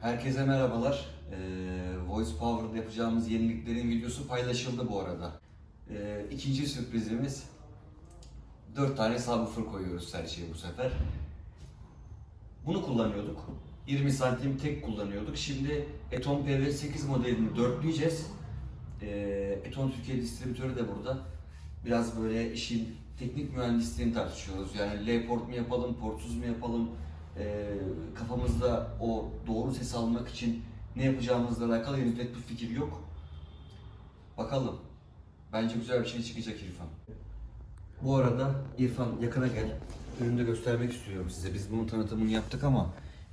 Herkese merhabalar. Ee, Voice Power'da yapacağımız yeniliklerin videosu paylaşıldı bu arada. Ee, ikinci sürprizimiz 4 tane subwoofer koyuyoruz her şeye bu sefer. Bunu kullanıyorduk. 20 santim tek kullanıyorduk. Şimdi Eton PV8 modelini dörtleyeceğiz. Ee, Eton Türkiye distribütörü de burada. Biraz böyle işin teknik mühendisliğini tartışıyoruz. Yani L port mu yapalım, portsuz mu yapalım? Ee, kafamızda o doğru ses almak için ne yapacağımızla alakalı henüz net bir fikir yok. Bakalım. Bence güzel bir şey çıkacak İrfan. Bu arada İrfan yakına gel. Ürünü de göstermek istiyorum size. Biz bunun tanıtımını yaptık ama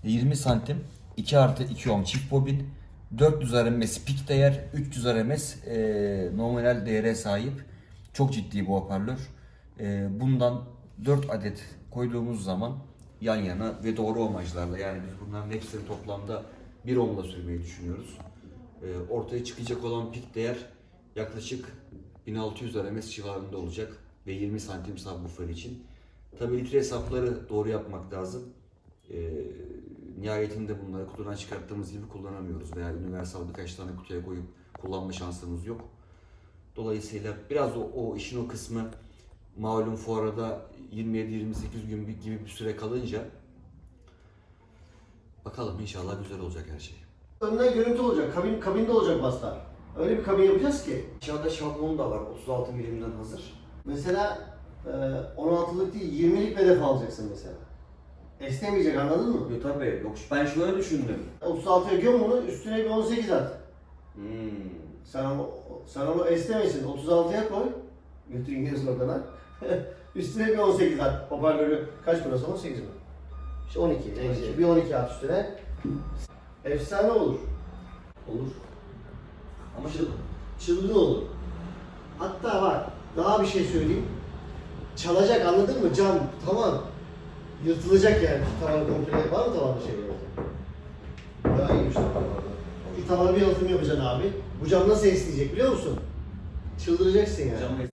20 santim 2 artı 2 ohm çift bobin 400 RMS pik değer 300 RMS e, nominal değere sahip. Çok ciddi bu hoparlör. E, bundan 4 adet koyduğumuz zaman yan yana ve doğru ohmajlarla yani biz bunların hepsini toplamda 1 ohmla sürmeyi düşünüyoruz. E, ortaya çıkacak olan pik değer yaklaşık 1600 RMS civarında olacak ve 20 santim subwoofer için. Tabii litre hesapları doğru yapmak lazım. E, nihayetinde bunları kutudan çıkarttığımız gibi kullanamıyoruz veya universal birkaç tane kutuya koyup kullanma şansımız yok. Dolayısıyla biraz o, o işin o kısmı malum fuarada 27-28 gün gibi bir süre kalınca bakalım inşallah güzel olacak her şey. Önden görüntü olacak. Kabin, kabinde olacak baslar. Öyle bir kabin yapacağız ki. Aşağıda şablon da var 36 milimden hazır. Mesela e, 16'lık değil 20'lik hedef alacaksın mesela. Esnemeyecek anladın mı? Yok tabii yok ben şöyle düşündüm. 36'ya göm bunu üstüne bir 18 at. Hmm. Sen onu, sen onu esnemesin. 36'ya koy. Götür İngiliz oradan Üstüne bir 18 at. Hoparlörü kaç burası? 18 mi? İşte 12. Neyse. Bir 12 at üstüne. Efsane olur. Olur. Ama Çıl, çılgın olur. Hatta bak daha bir şey söyleyeyim. Çalacak anladın mı? Cam tamam. Yırtılacak yani. Tavan komple var mı tavanda şey böyle? Daha iyiymiş tavan orada. Bir tavana bir yalıtım yapacaksın abi. Bu cam nasıl esneyecek biliyor musun? Çıldıracaksın yani. Cam